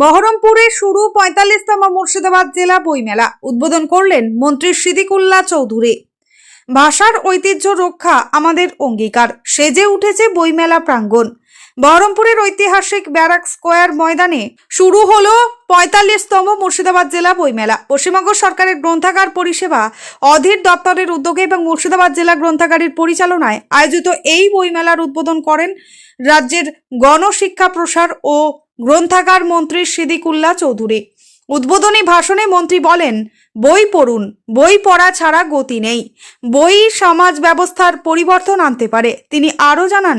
বহরমপুরে শুরু পঁয়তাল্লিশতম মুর্শিদাবাদ জেলা বইমেলা। উদ্বোধন করলেন মন্ত্রী সিদ্দিকুল্লাহ চৌধুরী। ভাষার ঐতিহ্য রক্ষা আমাদের অঙ্গীকার। সেজে উঠেছে বইমেলা প্রাঙ্গণ। বহরমপুরের ঐতিহাসিক ব্যারাক স্কোয়ার ময়দানে শুরু হলো পঁয়তাল্লিশতম মুর্শিদাবাদ জেলা বইমেলা। পশ্চিমবঙ্গ সরকারের গ্রন্থাগার পরিষেবা, অধীর দপ্তরের উদ্যোগে এবং মুর্শিদাবাদ জেলা গ্রন্থাগারের পরিচালনায় আয়োজিত এই বইমেলার উদ্বোধন করেন রাজ্যের গণশিক্ষা প্রসার ও গ্রন্থাগার মন্ত্রী সিদ্দিকুল্লাহ চৌধুরী। উদ্বোধনী ভাষণে মন্ত্রী বলেন, বই পড়ুন, বই পড়া ছাড়া গতি নেই। বই সমাজ ব্যবস্থার পরিবর্তন আনতে পারে। তিনি আরও জানান,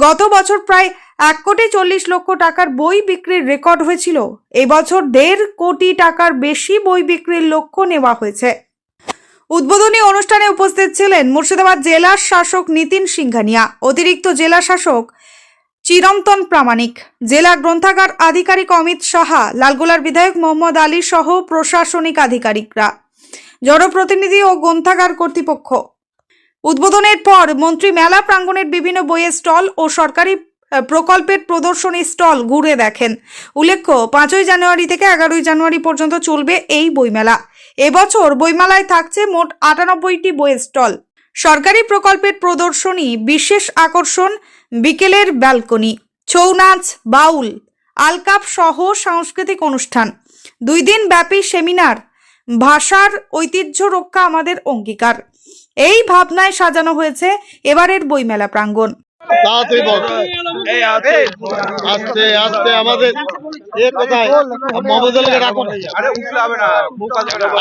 গত বছর প্রায় এক কোটি চল্লিশ লক্ষ টাকার বই বিক্রির রেকর্ড হয়েছিল। এবছর দেড় কোটি টাকার বেশি বই বিক্রির লক্ষ্য নেওয়া হয়েছে। উদ্বোধনী অনুষ্ঠানে উপস্থিত ছিলেন মুর্শিদাবাদ জেলা শাসক নিতিন সিংঘানিয়া। অতিরিক্ত জেলা শাসক চিরন্তন প্রামাণিক। জেলা গ্রন্থাগার আধিকারিক অমিত সাহা, লালগোলার বিধায়ক মোহাম্মদ আলী সহ প্রশাসনিক আধিকারিকরা। জনপ্রতিনিধি ও গ্রন্থাগার কর্তৃপক্ষ। উদ্বোধনের পর মন্ত্রী মেলা প্রাঙ্গণের বিভিন্ন বইয়ের স্টল ও সরকারি প্রকল্পের প্রদর্শনী স্টল ঘুরে দেখেন। উল্লেখ্য, পাঁচই জানুয়ারি থেকে এগারোই জানুয়ারি পর্যন্ত চলবে এই বইমেলা। এবছর বইমেলায় থাকছে মোট আটানব্বইটি বইয়ের স্টল। সরকারি প্রকল্পের প্রদর্শনী বিশেষ আকর্ষণ বিকেলের ব্যালকনি ছৌ নাচ বাউল আলকাপ সহ সাংস্কৃতিক অনুষ্ঠান দুই দিন ব্যাপী সেমিনার ভাষার ঐতিহ্য রক্ষা আমাদের অঙ্গীকার। এই ভাবনায় সাজানো হয়েছে এবারের বইমেলা প্রাঙ্গণ। আস্তে আস্তে আমাদের এ কোথায়? রাখো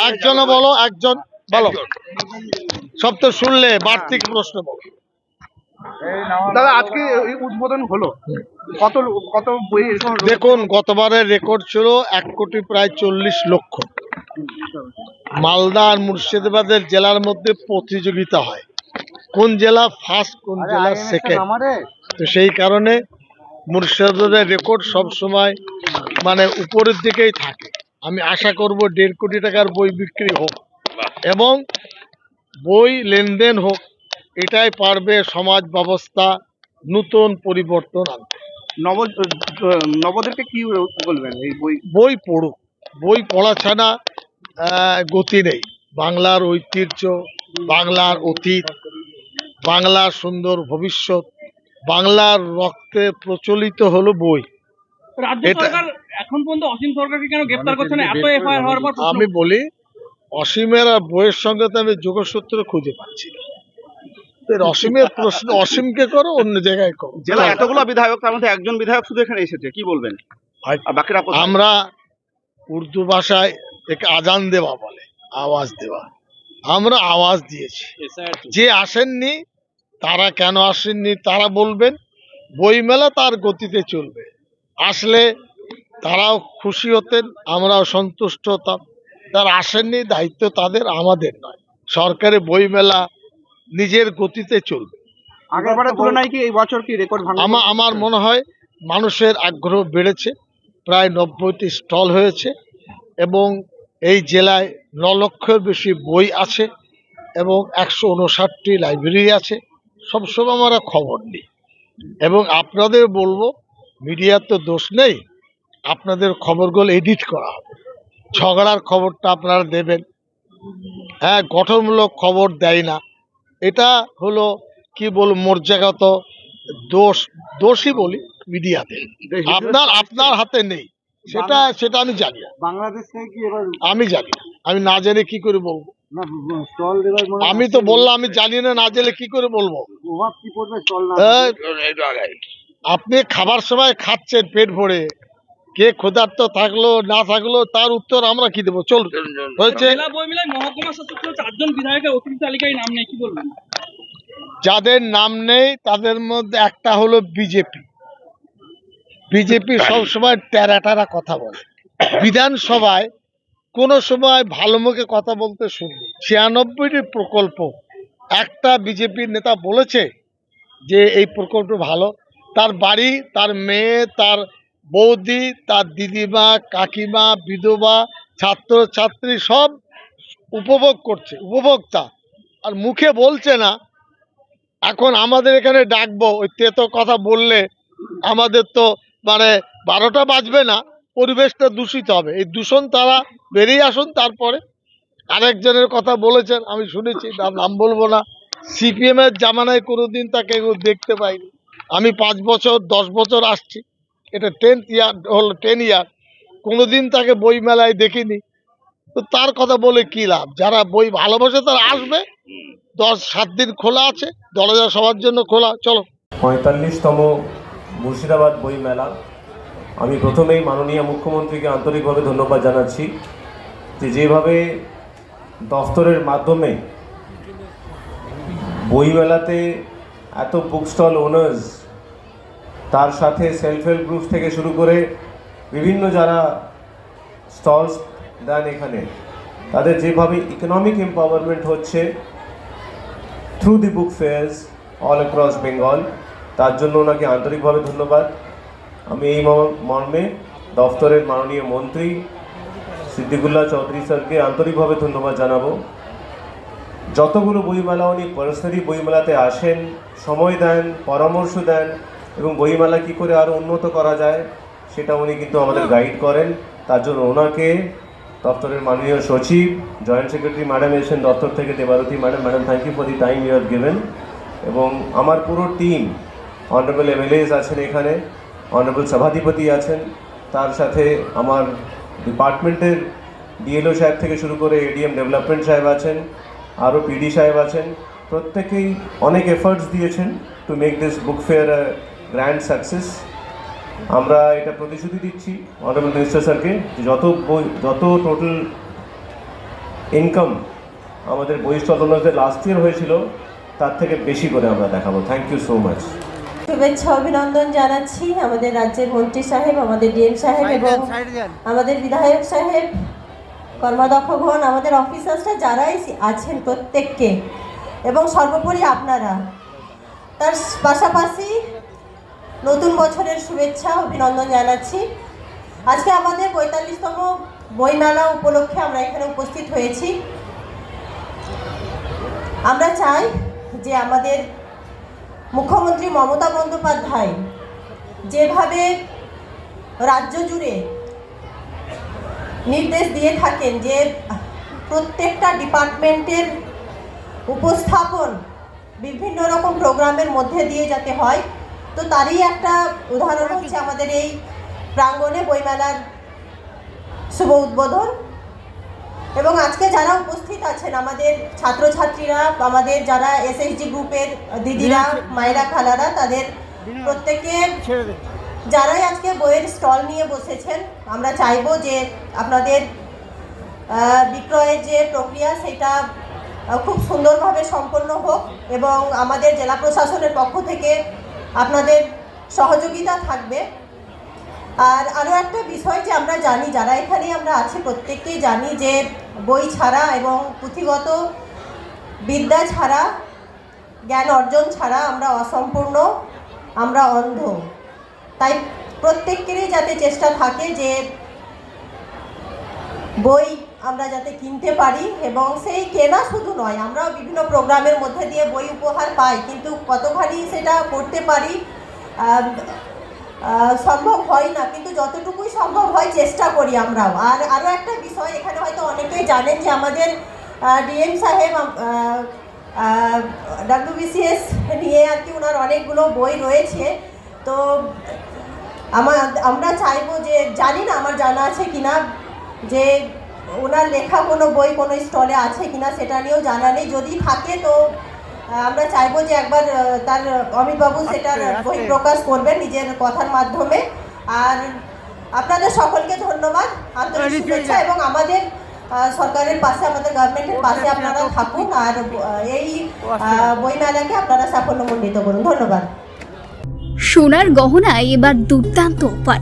একজন বলো একজন। বলো। সব তো শুনলে বাড়তি প্রশ্ন বলো। দাদা আজকে এই উদ্বোধন হলো। কত কত বই দেখুন গতবারের রেকর্ড ছিল এক কোটি প্রায় চল্লিশ লক্ষ। মালদা আর মুর্শিদাবাদের জেলার মধ্যে প্রতিযোগিতা হয়। কোন জেলা ফার্স্ট কোন জেলা সেকেন্ড তো সেই কারণে মুর্শিদাবাদের রেকর্ড সব সময় মানে উপরের দিকেই থাকে। আমি আশা করব দেড় কোটি টাকার বই বিক্রি হোক। এবং বই লেনদেন হোক এটাই পারবে সমাজ ব্যবস্থা নতুন পরিবর্তন আনতে। নব নবদেরকে কি বলবেন এই বই? বই পড়ুক। বই পড়া ছাড়া গতি নেই। বাংলার ঐতিহ্য বাংলার অতীত বাংলার সুন্দর ভবিষ্যৎ বাংলার রক্তে প্রচলিত হলো বই। রাজ্য সরকার এখন পর্যন্ত অসীম সরকারকে কেন গ্রেপ্তার করছে না? এত এফআইআর হওয়ার পর আমি বলি অসীমের আর বইয়ের সঙ্গে তো আমি যোগসূত্র খুঁজে পাচ্ছি অসীমের প্রশ্ন অসীমকে করো অন্য জায়গায় করো। জেলা এতগুলো বিধায়ক তার মধ্যে একজন বিধায়ক শুধু এখানে এসেছে কি বলবেন? বাকিরা আমরা উর্দু ভাষায় একে আজান দেওয়া বলে আওয়াজ দেওয়া। আমরা আওয়াজ দিয়েছি। যে আসেননি তারা কেন আসেননি তারা বলবেন বইমেলা তার গতিতে চলবে। আসলে তারাও খুশি হতেন আমরাও সন্তুষ্ট হতাম। তারা আসেননি দায়িত্ব তাদের আমাদের নয়। সরকারি বইমেলা নিজের গতিতে চলবে। আগেরবারের তুলনায় কি এই বছর কি রেকর্ড ভাঙা আমার মনে হয় মানুষের আগ্রহ বেড়েছে প্রায় নব্বইটি স্টল হয়েছে এবং এই জেলায় ন লক্ষের বেশি বই আছে এবং একশো উনষাটটি লাইব্রেরি আছে সবসময় আমরা খবর নিই। এবং আপনাদের বলব মিডিয়ার তো দোষ নেই আপনাদের খবরগুলো এডিট করা হবে। ঝগড়ার খবরটা আপনারা দেবেন হ্যাঁ গঠনমূলক খবর দেয় না এটা হলো কি বল মর্যাদাগত দোষ দোষই বলি মিডিয়াতে আপনার আপনার হাতে নেই সেটা সেটা আমি জানি বাংলাদেশ থেকে কি এবার আমি জানি আমি না জেনে কি করে বলব না স্টল দেবার মনে আমি তো বললাম আমি জানি না না জেনে কি করে বলব আপনি খাবার সময় খাচ্ছেন পেট ভরে কে ক্ষুধার্ত থাকল না থাকল তার উত্তর আমরা কি দেবো? চল হয়েছে? যাদের নাম নেই তাদের মধ্যে একটা হলো বিজেপি। বিজেপি সবসময় টেরা টেরা কথা বলে। বিধানসভায় কোনো সময় ভালো মুখে কথা বলতে শুনি ছিয়ানব্বইটি প্রকল্প। একটা বিজেপির নেতা বলেছে যে এই প্রকল্প ভালো। তার বাড়ি তার মেয়ে তার বৌদি, তার দিদিমা, কাকিমা, বিধবা ছাত্র ছাত্রী সব উপভোগ করছে, উপভোক্তা। আর মুখে বলছে না, এখন আমাদের এখানে ডাকবো, ওই তেতো কথা বললে আমাদের তো মানে বারোটা বাজবে না, পরিবেশটা দূষিত হবে। এই দূষণ তারা বেরিয়ে আসুন তারপরে। আরেকজনের কথা বলেছেন, আমি শুনেছি, তার নাম বলব না। সিপিএম এর জামানায় কোনোদিন তাকে দেখতে পাইনি আমি পাঁচ বছর, দশ বছর আসছি। এটা টেন্থ ইয়ার হলো টেন ইয়ার কোনোদিন তাকে বই মেলায় দেখিনি। তো তার কথা বলে কি লাভ? যারা বই ভালোবাসে তারা আসবে। দশ, সাত দিন খোলা আছে। দরজা সবার জন্য খোলা। চলো। পঁয়তাল্লিশতম মুর্শিদাবাদ বই মেলা আমি প্রথমেই মাননীয় মুখ্যমন্ত্রীকে আন্তরিকভাবে ধন্যবাদ জানাচ্ছি যে যেভাবে দফতরের মাধ্যমে বইমেলাতে এত বুক স্টল ওনার্স তার সাথে সেলফ হেল্প গ্রুপ থেকে শুরু করে বিভিন্ন যারা স্টলস দেন এখানে, তাদের যেভাবে ইকোনমিক এম্পাওয়ারমেন্ট হচ্ছে through the book fairs all across Bengal তার জন্য ওনাকে আন্তরিকভাবে ধন্যবাদ। আমি এই মর- মর্মে দফতরের মাননীয় মন্ত্রী সিদ্দিকুল্লাহ চৌধুরী স্যারকে আন্তরিকভাবে ধন্যবাদ জানাব। যতগুলো বইমেলা উনি পার্সোনালি বইমেলাতে আসেন, সময় দেন, পরামর্শ দেন এবং বইমেলা কী করে আরও উন্নত করা যায় সেটা উনি কিন্তু আমাদের গাইড করেন। তার জন্য ওনাকে দপ্তরের মাননীয় সচিব জয়েন্ট সেক্রেটারি ম্যাডাম এসেছেন দপ্তর থেকে Debarati madam madam thank you for the time you have given এবং আমার পুরো টিম অনারেবল এমএলএস আছেন এখানে অনারেবল সভাধিপতি আছেন। তার সাথে আমার ডিপার্টমেন্টের ডিএলও সাহেব থেকে শুরু করে এডিএম ডেভেলপমেন্ট সাহেব আছেন আরও পিডি সাহেব আছেন। প্রত্যেকেই অনেক এফার্টস দিয়েছেন to make this book fair grand success আমরা এটা প্রতিশ্রুতি দিচ্ছি অনারেবল মিনিস্টার স্যারকে যে যত বই যত টোটাল ইনকাম আমাদের স্টল লাস্ট ইয়ার হয়েছিল তার থেকে বেশি করে আমরা দেখাবো। থ্যাংক ইউ সো মাচ শুভেচ্ছা অভিনন্দন জানাচ্ছি আমাদের রাজ্যের মন্ত্রী সাহেব আমাদের ডিএম সাহেব এবং আমাদের বিধায়ক সাহেব কর্মাধ্যক্ষগণ আমাদের অফিসার্সরা যারাই আছেন প্রত্যেককে এবং সর্বোপরি আপনারা। তার পাশাপাশি নতুন বছরের শুভেচ্ছা, অভিনন্দন জানাচ্ছি। আজকে আমাদের পঁয়তাল্লিশতম বইমেলা উপলক্ষে আমরা এখানে উপস্থিত হয়েছি। আমরা চাই যে আমাদের মুখ্যমন্ত্রী মমতা বন্দ্যোপাধ্যায় যেভাবে রাজ্য জুড়ে নির্দেশ দিয়ে থাকেন যে প্রত্যেকটা ডিপার্টমেন্টের উপস্থাপন বিভিন্ন রকম প্রোগ্রামের মধ্যে দিয়ে যাতে হয় তো তারই একটা উদাহরণ হচ্ছে আমাদের এই প্রাঙ্গণে বইমেলার শুভ উদ্বোধন। এবং আজকে যারা উপস্থিত আছেন আমাদের ছাত্রছাত্রীরা আমাদের যারা এসএসজি গ্রুপের দিদিরা মায়েরা খালারা তাদের প্রত্যেকে যারাই আজকে বইয়ের স্টল নিয়ে বসেছেন আমরা চাইব যে আপনাদের বিক্রয়ের যে প্রক্রিয়া সেটা খুব সুন্দরভাবে সম্পন্ন হোক এবং আমাদের জেলা প্রশাসনের পক্ষ থেকে আপনাদের সহযোগিতা থাকবে। আর আরও একটা বিষয় যে আমরা জানি, যারা এখানে আমরা আছি, প্রত্যেককেই জানি যে বই ছাড়া এবং পুঁথিগত বিদ্যা ছাড়া, জ্ঞান অর্জন ছাড়া আমরা অসম্পূর্ণ, আমরা অন্ধ। তাই প্রত্যেকেরই যাতে চেষ্টা থাকে যে বই আমরা যাতে কিনতে পারি এবং সেই কেনা শুধু নয়, আমরাও বিভিন্ন প্রোগ্রামের মধ্যে দিয়ে বই উপহার পাই, কিন্তু কতখানি সেটা করতে পারি সম্ভব হয় না, কিন্তু যতটুকুই সম্ভব হয় চেষ্টা করি আমরাও। আর আরও একটা বিষয়, এখানে হয়তো অনেকেই জানেন যে আমাদের ডিএম সাহেব ডাব্লিউবিসিএস নিয়ে আর কি ওনার অনেকগুলো বই রয়েছে। তো আমার আমরা চাইব যে, জানি না আমার জানা আছে কিনা, যে ওনার লেখা কোনো বই কোনো স্টলে আছে কিনা সেটা নিয়েও জানা নেই। যদি থাকে তো আমরা চাইব যে একবার তার অমিতবাবু সেটার বই প্রকাশ করবেন নিজের কথার মাধ্যমে। আর আপনাদের সকলকে ধন্যবাদ। আন্তরিক শুভেচ্ছা এবং আমাদের সরকারের পাশে আমাদের গভর্নমেন্টের পাশে আপনারা থাকুন। আর এই বইমেলাকে আপনারা সাফল্যমণ্ডিত করুন। ধন্যবাদ। সোনার গহনায় এবার দুর্দান্ত অফার